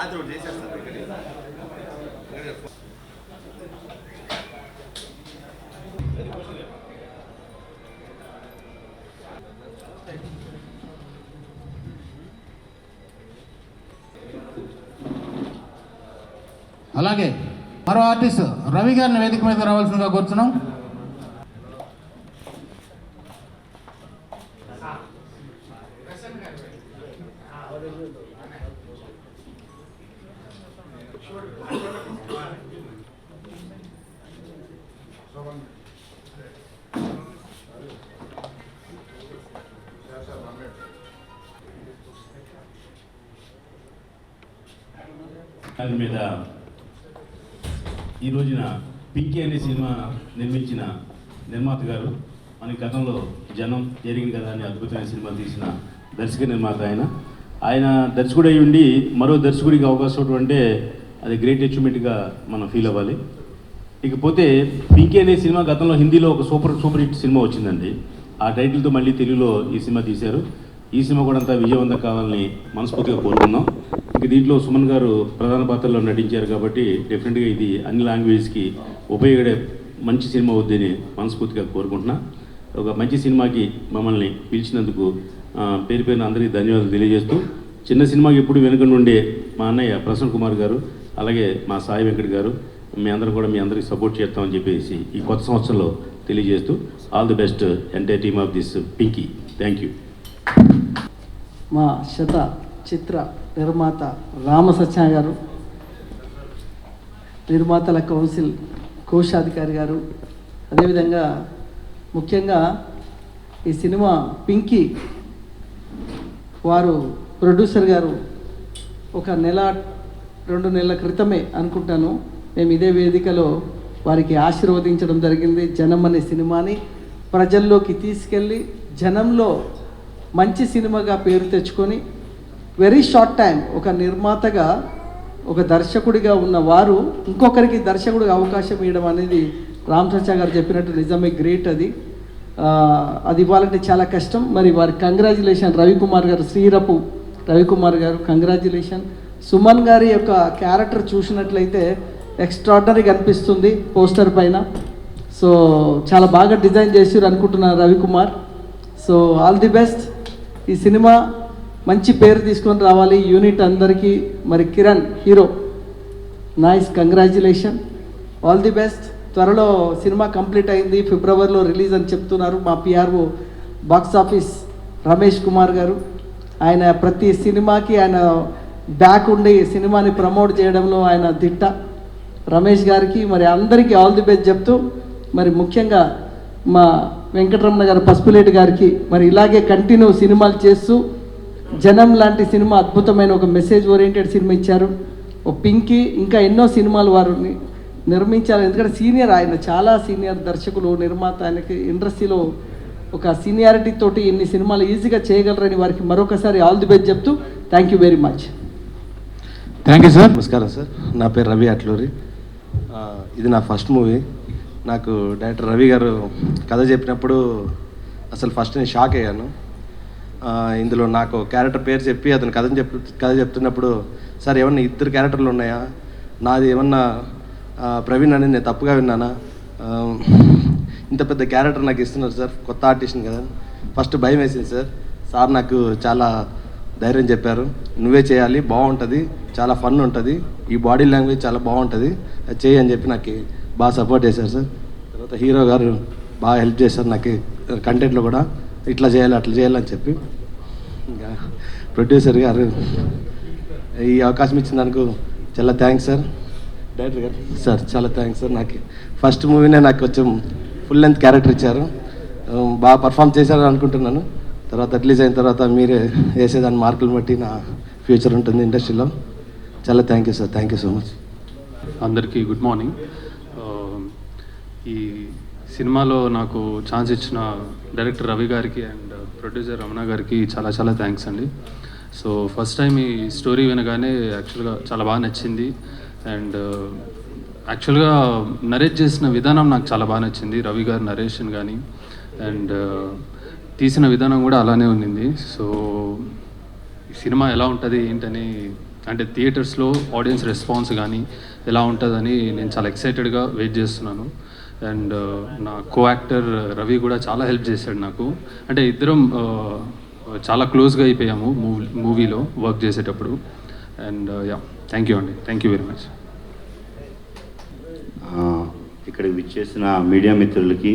రాత్రి చేసేస్తారు అలాగే మరో ఆర్టిస్ట్ రవి గారిని వేదిక మీద రావాల్సిందిగా కూర్చున్నాం. దాని మీద ఈ రోజున పింకీ అనే సినిమా నిర్మించిన నిర్మాత గారు మన గతంలో జనం జరిగింది కదా అని అద్భుతమైన సినిమా తీసిన దర్శక నిర్మాత ఆయన. ఆయన దర్శకుడై ఉండి మరో దర్శకుడికి అవకాశం అంటే అది గ్రేట్ అచీవ్మెంట్గా మనం ఫీల్ అవ్వాలి. ఇకపోతే పింకీ అనే సినిమా గతంలో హిందీలో ఒక సూపర్ సూపర్ హిట్ సినిమా వచ్చిందండి. ఆ టైటిల్తో మళ్ళీ తెలుగులో ఈ సినిమా తీశారు. ఈ సినిమా కూడా అంతా విజయవంతం కావాలని మనస్ఫూర్తిగా కోరుకుందాం. దీంట్లో సుమన్ గారు ప్రధాన పాత్రలో నటించారు కాబట్టి డెఫినెట్గా ఇది అన్ని లాంగ్వేజ్కి ఉపయోగపడే మంచి సినిమా వద్దని మనస్ఫూర్తిగా కోరుకుంటున్నా. ఒక మంచి సినిమాకి మమ్మల్ని పిలిచినందుకు పేరు పేరున అందరికీ ధన్యవాదాలు తెలియజేస్తూ చిన్న సినిమాకి ఎప్పుడు వెనుక నుండే మా అన్నయ్య ప్రసన్న కుమార్ గారు అలాగే మా సాయి వెంకట్ గారు మీ అందరూ కూడా మీ అందరికీ సపోర్ట్ చేస్తామని చెప్పేసి ఈ కొత్త సంవత్సరంలో తెలియజేస్తూ all the best entire team of this Pinky thank you మా శత చిత్ర నిర్మాత రామ సత్య గారు నిర్మాతల కౌన్సిల్ కోశాధికారి గారు. అదేవిధంగా ముఖ్యంగా ఈ సినిమా పింకీ వారు ప్రొడ్యూసర్ గారు. ఒక నెల రెండు నెలల క్రితమే అనుకుంటాను. మేము ఇదే వేదికలో వారికి ఆశీర్వదించడం జరిగింది. జనం అనే సినిమాని ప్రజల్లోకి తీసుకెళ్ళి జనంలో మంచి సినిమాగా పేరు తెచ్చుకొని వెరీ షార్ట్ టైం ఒక నిర్మాతగా ఒక దర్శకుడిగా ఉన్న వారు ఇంకొకరికి దర్శకుడిగా అవకాశం ఇవ్వడం అనేది రామ్ చర్చా గారు చెప్పినట్టు నిజమే గ్రేట్ అది. అది ఇవ్వాలంటే చాలా కష్టం. మరి వారి కంగ్రాచులేషన్ రవికుమార్ గారు శ్రీరపు రవికుమార్ గారు కంగ్రాచులేషన్ సుమన్ గారి యొక్క క్యారెక్టర్ చూసినట్లయితే ఎక్స్ట్రాడనరీగా అనిపిస్తుంది పోస్టర్ పైన. సో చాలా బాగా డిజైన్ చేసారు అనుకుంటున్నాను Ravikumar. So all the best ఈ సినిమా మంచి పేరు తీసుకొని రావాలి. యూనిట్ అందరికీ. మరి Kiran hero. Nice congratulation all the best త్వరలో సినిమా కంప్లీట్ అయింది. ఫిబ్రవరిలో రిలీజ్ అని చెప్తున్నారు మా PRO box office Ramesh Kumar garu. ఆయన ప్రతి సినిమాకి ఆయన బ్యాక్ ఉండి సినిమాని ప్రమోట్ చేయడంలో ఆయన దిట్ట. రమేష్ గారికి మరి అందరికీ ఆల్ ది బెస్ట్ చెప్తూ మరి ముఖ్యంగా మా వెంకటరమణ గారు పసుపులేటి గారికి మరి ఇలాగే కంటిన్యూ సినిమాలు చేస్తూ జనం లాంటి సినిమా అద్భుతమైన ఒక మెసేజ్ ఓరియంటెడ్ సినిమా ఇచ్చారు. ఓ పింకీ ఇంకా ఎన్నో సినిమాలు వారు నిర్మించారు. ఎందుకంటే సీనియర్ ఆయన చాలా సీనియర్ దర్శకులు నిర్మాత ఆయనకి ఇండస్ట్రీలో ఒక సీనియారిటీ తోటి ఇన్ని సినిమాలు ఈజీగా చేయగలరని వారికి మరొకసారి ఆల్ ది బెస్ట్ చెప్తూ thank you very much thank you sir నమస్కారం సార్ నా పేరు రవి అట్లూరి. ఇది నా ఫస్ట్ మూవీ నాకు డైరెక్టర్ రవి గారు కథ చెప్పినప్పుడు అసలు ఫస్ట్ నేను షాక్ అయ్యాను. ఇందులో నాకు క్యారెక్టర్ పేరు చెప్పి అతను కథ చెప్ కథ చెప్తున్నప్పుడు సార్ ఏమన్నా ఇద్దరు క్యారెక్టర్లు ఉన్నాయా? నాది ఏమన్నా ప్రవీణ్ అని నేను తప్పుగా విన్నానా? ఇంత పెద్ద క్యారెక్టర్ నాకు ఇస్తున్నారు సార్ కొత్త ఆర్టిస్ట్ని కదా ఫస్ట్ భయం వేసింది సార్. సార్ నాకు చాలా ధైర్యం చెప్పారు. నువ్వే చేయాలి బాగుంటుంది చాలా ఫన్ ఉంటుంది ఈ బాడీ లాంగ్వేజ్ చాలా బాగుంటుంది అది చేయి అని చెప్పి నాకు బాగా సపోర్ట్ చేశారు సార్. తర్వాత హీరో గారు బాగా హెల్ప్ చేశారు నాకు కంటెంట్లో కూడా. ఇట్లా చేయాలి అట్లా చేయాలని చెప్పి. ఇంకా ప్రొడ్యూసర్ గారు ఈ అవకాశం ఇచ్చినందుకు చాలా థ్యాంక్స్ సార్ డైరెక్టర్ గారు. సార్ చాలా థ్యాంక్స్ సార్ నాకు ఫస్ట్ మూవీనే నాకు కొంచెం ఫుల్ లెంత్ క్యారెక్టర్ ఇచ్చారు. ఆ, బాగా పర్ఫామ్ చేశారు అనుకుంటున్నాను. తర్వాత రిలీజ్ అయిన తర్వాత మీరే వేసేదాని మార్కులు బట్టి నా ఫ్యూచర్ ఉంటుంది ఇండస్ట్రీలో. చాలా thank you sir thank you so much అందరికీ గుడ్ మార్నింగ్ ఆ, ఈ సినిమాలో నాకు ఛాన్స్ ఇచ్చిన డైరెక్టర్ రవి గారికి అండ్ ప్రొడ్యూసర్ రమణ గారికి చాలా చాలా థ్యాంక్స్ అండి. సో ఫస్ట్ టైం ఈ స్టోరీ వినగానే యాక్చువల్గా చాలా బాగా నచ్చింది. అండ్ యాక్చువల్గా నరేట్ చేసిన విధానం నాకు చాలా బాగా నచ్చింది రవి గారి నరేషన్ కానీ. అండ్ తీసిన విధానం కూడా అలానే ఉండింది. సో సినిమా ఎలా ఉంటుంది ఏంటని అంటే థియేటర్స్లో ఆడియన్స్ రెస్పాన్స్ కానీ ఎలా ఉంటుందని నేను చాలా ఎక్సైటెడ్గా వెయిట్ చేస్తున్నాను. అండ్ నా కో యాక్టర్ రవి కూడా చాలా హెల్ప్ చేశాడు నాకు. అంటే ఇద్దరం చాలా క్లోజ్గా అయిపోయాము మూవీ మూవీలో వర్క్ చేసేటప్పుడు. అండ్ యా థ్యాంక్ యూ అండి. Thank you very much. ఇక్కడికి విచ్చేసిన మీడియా మిత్రులకి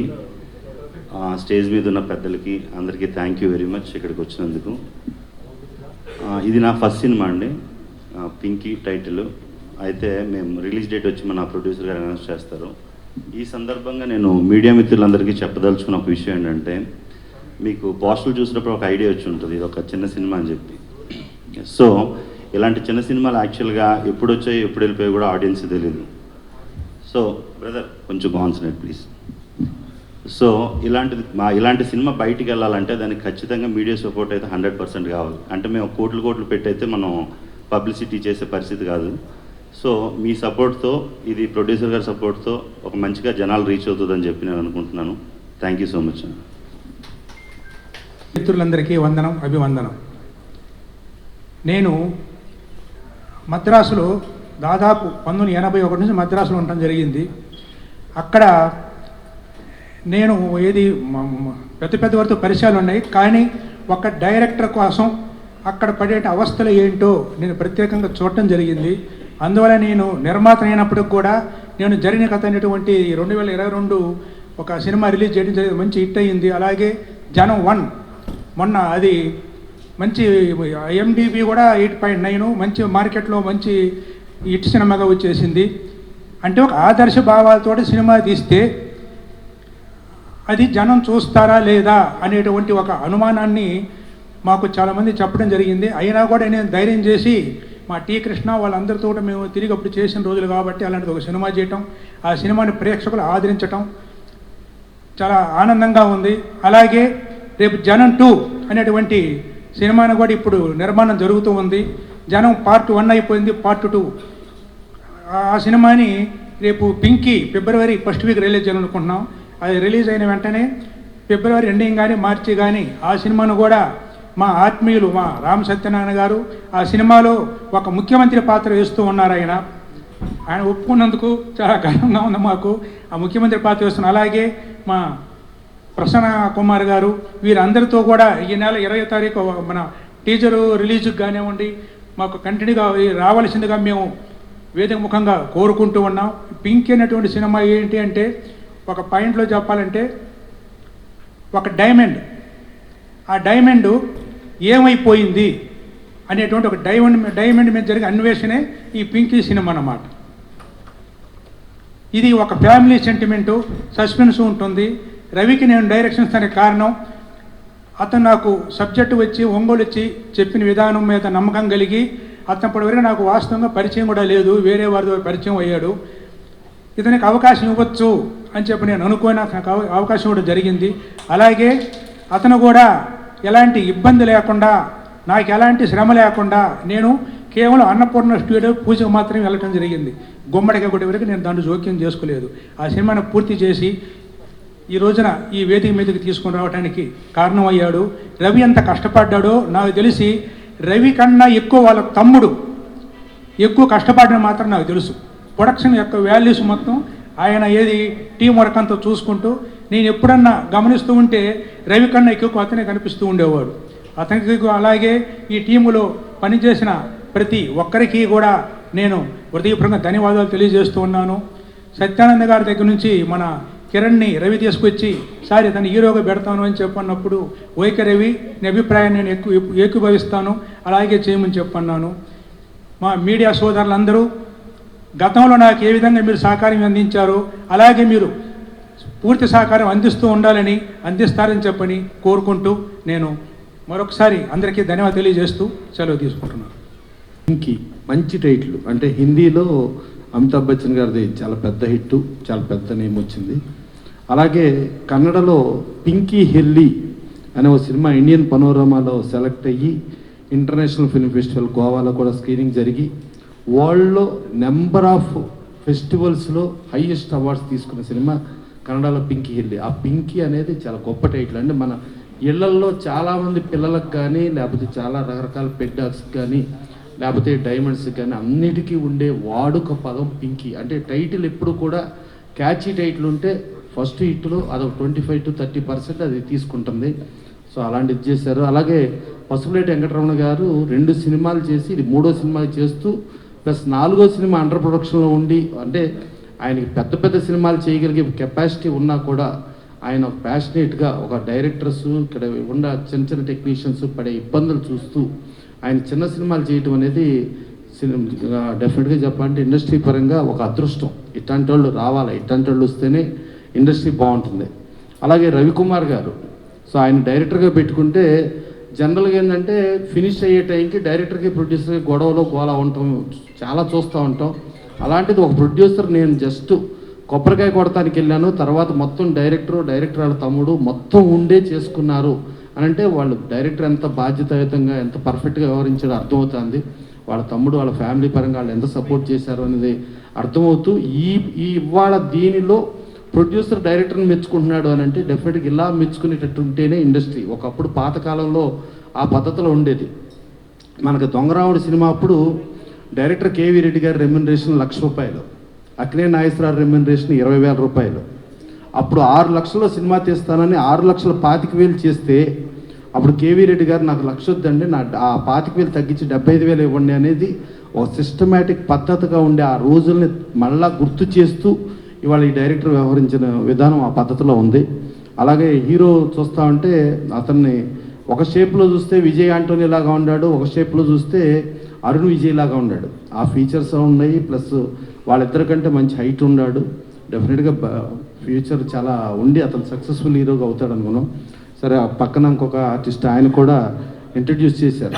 స్టేజ్ మీద ఉన్న పెద్దలకి అందరికీ థ్యాంక్ యూ వెరీ మచ్ ఇక్కడికి వచ్చినందుకు. ఇది నా ఫస్ట్ సినిమా అండి. పింకీ టైటిల్. అయితే మేము రిలీజ్ డేట్ వచ్చి మన ప్రొడ్యూసర్ గారు అనౌన్స్ చేస్తారు. ఈ సందర్భంగా నేను మీడియా మిత్రులందరికీ చెప్పదలుచుకున్న ఒక విషయం ఏంటంటే మీకు పోస్టర్లు చూసినప్పుడు ఒక ఐడియా వచ్చి ఉంటుంది ఇది ఒక చిన్న సినిమా అని చెప్పి. సో ఇలాంటి చిన్న సినిమాలు యాక్చువల్గా ఎప్పుడు వచ్చాయి ఎప్పుడు వెళ్ళిపోయి కూడా ఆడియన్స్ తెలియదు సో బ్రదర్ కొంచెం కాన్సన్ట్రేట్ ప్లీజ్. సో ఇలాంటిది మా ఇలాంటి సినిమా బయటికి వెళ్ళాలంటే దానికి ఖచ్చితంగా మీడియా సపోర్ట్ అయితే హండ్రెడ్ పర్సెంట్ కావాలి. అంటే మేము కోట్లు కోట్లు పెట్టి అయితే మనం పబ్లిసిటీ చేసే పరిస్థితి కాదు. సో మీ సపోర్ట్తో ఇది ప్రొడ్యూసర్ గారి సపోర్ట్తో ఒక మంచిగా జనాలు రీచ్ అవుతుందని చెప్పి నేను అనుకుంటున్నాను. థ్యాంక్ యూ సో మచ్ మిత్రులందరికీ వందనం అభివందనం. నేను మద్రాసులో దాదాపు పంతొమ్మిది ఎనభై ఒకటి నుంచి మద్రాసులో ఉండటం జరిగింది. అక్కడ నేను ఏది పెద్ద పెద్ద వరకు పరిచయాలు ఉన్నాయి. కానీ ఒక డైరెక్టర్ కోసం అక్కడ పడే అవస్థలు ఏంటో నేను ప్రత్యేకంగా చూడటం జరిగింది. అందువల్ల నేను నిర్మాత అయినప్పటికి కూడా నేను జరిగిన కథ అనేటువంటి రెండు వేల ఇరవై రెండు ఒక సినిమా రిలీజ్ చేయడం జరిగింది. మంచి హిట్ అయ్యింది అలాగే జనం వన్ మొన్న అది మంచి ఎండిబి కూడా ఎయిట్ పాయింట్ నైన్ మంచి మార్కెట్లో మంచి హిట్ సినిమాగా వచ్చేసింది. అంటే ఒక ఆదర్శ భావాలతో సినిమా తీస్తే అది జనం చూస్తారా లేదా అనేటువంటి ఒక అనుమానాన్ని మాకు చాలామంది చెప్పడం జరిగింది. అయినా కూడా నేను ధైర్యం చేసి మా టీ కృష్ణ వాళ్ళందరితో మేము తిరిగి అప్పుడు చేసిన రోజులు కాబట్టి అలాంటిది ఒక సినిమా చేయటం ఆ సినిమాని ప్రేక్షకులు ఆదరించటం చాలా ఆనందంగా ఉంది. అలాగే రేపు జనం టూ అనేటువంటి సినిమాను కూడా ఇప్పుడు నిర్మాణం జరుగుతూ ఉంది. జనం పార్ట్ వన్ అయిపోయింది పార్ట్ టూ. ఆ సినిమాని రేపు పింకీ ఫిబ్రవరి ఫస్ట్ వీక్ రిలీజ్ చేయాలనుకుంటున్నాం. అది రిలీజ్ అయిన వెంటనే ఫిబ్రవరి ఎండింగ్ కానీ మార్చి కానీ ఆ సినిమాను కూడా మా ఆత్మీయులు మా రామ్ సత్యనారాయణ గారు ఆ సినిమాలో ఒక ముఖ్యమంత్రి పాత్ర వేస్తూ ఉన్నారు ఆయన. ఆయన ఒప్పుకున్నందుకు చాలా గర్వంగా ఉంది మాకు. ఆ ముఖ్యమంత్రి పాత్ర వేస్తున్న అలాగే మా ప్రసన్న కుమార్ గారు వీరందరితో కూడా ఈ నెల ఇరవై తారీఖు మన టీచరు రిలీజ్కి కానివ్వండి మాకు కంటిన్యూగా రావాల్సిందిగా మేము వేదిక ముఖంగా కోరుకుంటూ ఉన్నాం. పింక్ అనేటువంటి సినిమా ఏంటి అంటే ఒక పాయింట్లో చెప్పాలంటే ఒక డైమండ్. ఆ డైమండ్ ఏమైపోయింది అనేటువంటి ఒక డైమండ్ డైమండ్ మీద జరిగే అన్వేషణే ఈ పింకీ సినిమా అన్నమాట. ఇది ఒక ఫ్యామిలీ సెంటిమెంటు సస్పెన్స్ ఉంటుంది. రవికి నేను డైరెక్షన్ ఇస్తానికి కారణం అతను నాకు సబ్జెక్టు వచ్చి ఒంగోలు వచ్చి చెప్పిన విధానం మీద నమ్మకం కలిగి అతను ఇప్పటివరకు నాకు వాస్తవంగా పరిచయం కూడా లేదు వేరే వారితో పరిచయం అయ్యాడు. ఇతనికి అవకాశం ఇవ్వచ్చు అని చెప్పి నేను అనుకోని నాకు అవ- అవకాశం కూడా జరిగింది. అలాగే అతను కూడా ఎలాంటి ఇబ్బంది లేకుండా నాకు ఎలాంటి శ్రమ లేకుండా నేను కేవలం అన్నపూర్ణ స్టూడియో పూజకు మాత్రమే వెళ్ళటం జరిగింది. గుమ్మడికాయ గుడి వరకు నేను దాంట్లో జోక్యం చేసుకోలేదు. ఆ సినిమాను పూర్తి చేసి ఈ రోజున ఈ వేదిక మీదకి తీసుకుని రావడానికి కారణమయ్యాడు. రవి ఎంత కష్టపడ్డాడో నాకు తెలిసి రవి కన్నా ఎక్కువ వాళ్ళ తమ్ముడు ఎక్కువ కష్టపడడం మాత్రం నాకు తెలుసు. ప్రొడక్షన్ యొక్క వాల్యూస్ మొత్తం ఆయన ఏది టీం వర్క్ అంతా చూసుకుంటూ నేను ఎప్పుడన్నా గమనిస్తూ ఉంటే రవి కన్నా ఎక్కువ అతనే కనిపిస్తూ ఉండేవాడు. అతనికి అలాగే ఈ టీములో పనిచేసిన ప్రతి ఒక్కరికి కూడా నేను హృదయపూర్వక ధన్యవాదాలు తెలియజేస్తూ ఉన్నాను. సత్యానంద గారి దగ్గర నుంచి మన కిరణ్ని రవి తీసుకొచ్చి సారి తను హీరోగా పెడతాను అని చెప్పన్నప్పుడు ఓకే రవి నీ అభిప్రాయాన్ని నేను ఎక్కువ ఏకీభవిస్తాను అలాగే చేయమని చెప్పన్నాను. మా మీడియా సోదరులందరూ గతంలో నాకు ఏ విధంగా మీరు సహకారం అందించారో అలాగే మీరు పూర్తి సహకారం అందిస్తూ ఉండాలని అందిస్తారని చెప్పని కోరుకుంటూ నేను మరొకసారి అందరికీ ధన్యవాదాలు తెలియజేస్తూ సెలవు తీసుకుంటున్నాను. పింకీ మంచి టైటిల్. అంటే హిందీలో అమితాబ్ బచ్చన్ గారిది చాలా పెద్ద హిట్ చాలా పెద్ద నేమ్ వచ్చింది. అలాగే కన్నడలో పింకీ హెల్లి అనే ఒక సినిమా ఇండియన్ పనోరమాలో సెలెక్ట్ అయ్యి ఇంటర్నేషనల్ ఫిల్మ్ ఫెస్టివల్ గోవాలో కూడా స్క్రీనింగ్ జరిగి వరల్డ్లో నెంబర్ ఆఫ్ ఫెస్టివల్స్లో హైయెస్ట్ అవార్డ్స్ తీసుకున్న సినిమా కన్నడలో పింకీ హిల్లి. ఆ పింకీ అనేది చాలా గొప్ప టైటిల్. అంటే మన ఇళ్ళల్లో చాలామంది పిల్లలకు కానీ లేకపోతే చాలా రకరకాల పెట్ కానీ లేకపోతే డైమండ్స్ కానీ అన్నిటికీ ఉండే వాడుక పదం పింకీ. అంటే టైటిల్ ఎప్పుడు కూడా క్యాచీ టైటిల్ ఉంటే ఫస్ట్ హిట్లో అదొక twenty five to thirty percent అది తీసుకుంటుంది. సో అలాంటిది చేశారు. అలాగే పసుపులేటి వెంకటరమణ గారు రెండు సినిమాలు చేసి ఇది మూడో సినిమా చేస్తూ ప్లస్ నాలుగో సినిమా అండర్ ప్రొడక్షన్లో ఉండి అంటే ఆయనకి పెద్ద పెద్ద సినిమాలు చేయగలిగే కెపాసిటీ ఉన్నా కూడా ఆయన ప్యాషనేట్గా ఒక డైరెక్టర్స్ ఇక్కడ ఉన్న చిన్న చిన్న టెక్నీషియన్స్ పడే ఇబ్బందులు చూస్తూ ఆయన చిన్న సినిమాలు చేయటం అనేది సినిమా డెఫినెట్గా చెప్పాలంటే ఇండస్ట్రీ పరంగా ఒక అదృష్టం. ఇట్లాంటి వాళ్ళు రావాలి. ఇట్లాంటి వాళ్ళు వస్తేనే ఇండస్ట్రీ బాగుంటుంది. అలాగే రవికుమార్ గారు. సో ఆయన డైరెక్టర్గా పెట్టుకుంటే జనరల్గా ఏంటంటే ఫినిష్ అయ్యే టైంకి డైరెక్టర్కి ప్రొడ్యూసర్కి గొడవలో గోలా ఉంటాం చాలా చూస్తూ ఉంటాం. అలాంటిది ఒక ప్రొడ్యూసర్ నేను జస్ట్ కొబ్బరికాయ కొడతానికి వెళ్ళాను. తర్వాత మొత్తం డైరెక్టర్ డైరెక్టర్ వాళ్ళ తమ్ముడు మొత్తం ఉండే చేసుకున్నారు. అని అంటే వాళ్ళు డైరెక్టర్ ఎంత బాధ్యతాయుతంగా ఎంత పర్ఫెక్ట్గా వ్యవహరించాడో అర్థమవుతుంది. వాళ్ళ తమ్ముడు వాళ్ళ ఫ్యామిలీ పరంగా వాళ్ళు ఎంత సపోర్ట్ చేశారు అనేది అర్థమవుతూ ఈ ఈ ఇవాళ దీనిలో ప్రొడ్యూసర్ డైరెక్టర్ని మెచ్చుకుంటున్నాడు అని అంటే డెఫినెట్గా ఇలా మెచ్చుకునేటట్టు ఉంటేనే ఇండస్ట్రీ ఒకప్పుడు పాతకాలంలో ఆ పద్ధతిలో ఉండేది. మనకు దొంగరావుడు సినిమా అప్పుడు డైరెక్టర్ కేవీ రెడ్డి గారి రెమ్యునరేషన్ లక్ష రూపాయలు. అక్నే నాగేశ్వరరావు రెమ్యునరేషన్ ఇరవై వేల రూపాయలు. అప్పుడు ఆరు లక్షల్లో సినిమా తీస్తానని ఆరు లక్షల పాతిక వేలు చేస్తే అప్పుడు కేవీ రెడ్డి గారు నాకు లక్ష వద్దండి నా ఆ పాతిక వేలు తగ్గించి డెబ్బై ఐదు వేలు ఇవ్వండి అనేది ఒక సిస్టమేటిక్ పద్ధతిగా ఉండే ఆ రోజుల్ని మళ్ళా గుర్తు చేస్తూ ఇవాళ ఈ డైరెక్టర్ వ్యవహరించిన విధానం ఆ పద్ధతిలో ఉంది. అలాగే హీరో చూస్తా ఉంటే అతన్ని ఒక షేప్లో చూస్తే విజయ్ ఆంటోనీ లాగా ఉన్నాడు ఒక షేప్లో చూస్తే అరుణ్ విజయ్ లాగా ఉన్నాడు. ఆ ఫీచర్స్ ఉన్నాయి ప్లస్ వాళ్ళిద్దరికంటే మంచి హైట్ ఉన్నాడు. డెఫినెట్గా ఫ్యూచర్ చాలా ఉండి అతను సక్సెస్ఫుల్ హీరోగా అవుతాడు అనుకున్నాం. సరే ఆ పక్కన ఇంకొక ఆర్టిస్ట్ ఆయన కూడా ఇంట్రడ్యూస్ చేశారు.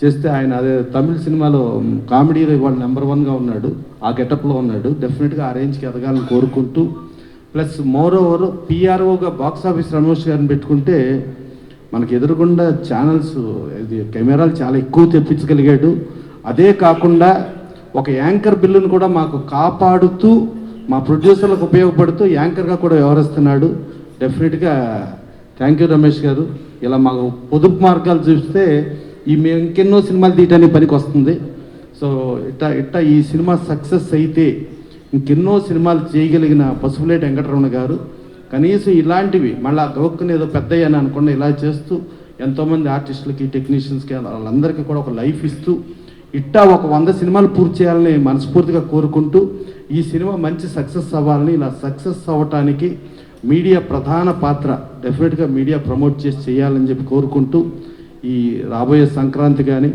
చేస్తే ఆయన అదే తమిళ సినిమాలో కామెడీలో ఇవాళ నెంబర్ వన్గా ఉన్నాడు. ఆ గెటప్లో ఉన్నాడు. డెఫినెట్గా ఆ రేంజ్కి ఎదగాలని కోరుకుంటూ ప్లస్ మోర్ ఓవర్ పిఆర్ఓగా బాక్స్ ఆఫీస్ రమేష్ గారిని పెట్టుకుంటే మనకి ఎదురుగుండా ఛానల్స్ ఇది కెమెరాలు చాలా ఎక్కువ తెప్పించగలిగాడు. అదే కాకుండా ఒక యాంకర్ బిల్లును కూడా మాకు కాపాడుతూ మా ప్రొడ్యూసర్లకు ఉపయోగపడుతూ యాంకర్గా కూడా వ్యవహరిస్తున్నాడు. డెఫినెట్గా థ్యాంక్ యూ రమేష్ గారు. ఇలా మాకు పొదుపు మార్గాలు చూస్తే ఈ మేము ఇంకెన్నో సినిమాలు తీయటానికి పనికి వస్తుంది. సో ఇట్ట ఇట్ట ఈ సినిమా సక్సెస్ అయితే ఇంకెన్నో సినిమాలు చేయగలిగిన పసుపులేటి వెంకటరమణ గారు. కనీసం ఇలాంటివి మళ్ళీ దోక్కుని ఏదో పెద్ద అని అనుకుండా ఇలా చేస్తూ ఎంతోమంది ఆర్టిస్టులకి టెక్నీషియన్స్కి వాళ్ళందరికీ కూడా ఒక లైఫ్ ఇస్తూ ఇట్టా ఒక వంద సినిమాలు పూర్తి చేయాలని మనస్ఫూర్తిగా కోరుకుంటూ ఈ సినిమా మంచి సక్సెస్ అవ్వాలని ఇలా సక్సెస్ అవ్వటానికి మీడియా ప్రధాన పాత్ర డెఫినెట్గా మీడియా ప్రమోట్ చేసి చేయాలని చెప్పి కోరుకుంటూ ఈ రాబోయే సంక్రాంతి కానీ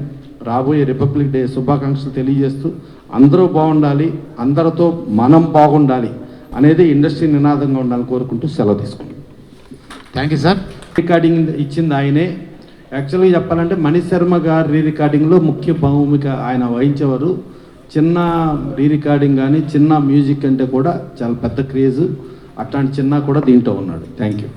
రాబోయే రిపబ్లిక్ డే శుభాకాంక్షలు తెలియజేస్తూ అందరూ బాగుండాలి అందరితో మనం బాగుండాలి. అనేది ఇండస్ట్రీ నినాదంగా ఉండాలని కోరుకుంటూ సెలవు తీసుకుంటాం థ్యాంక్ యూ సార్ రికార్డింగ్ ఇచ్చింది ఆయనే. యాక్చువల్గా చెప్పాలంటే మణి శర్మ గారి రీ రికార్డింగ్లో ముఖ్య భూమిక ఆయన వహించేవారు. చిన్న రీ రికార్డింగ్ కానీ చిన్న మ్యూజిక్ అంటే కూడా చాలా పెద్ద క్రేజ్. అట్లాంటి చిన్న కూడా దీంట్లో ఉన్నాడు. Thank you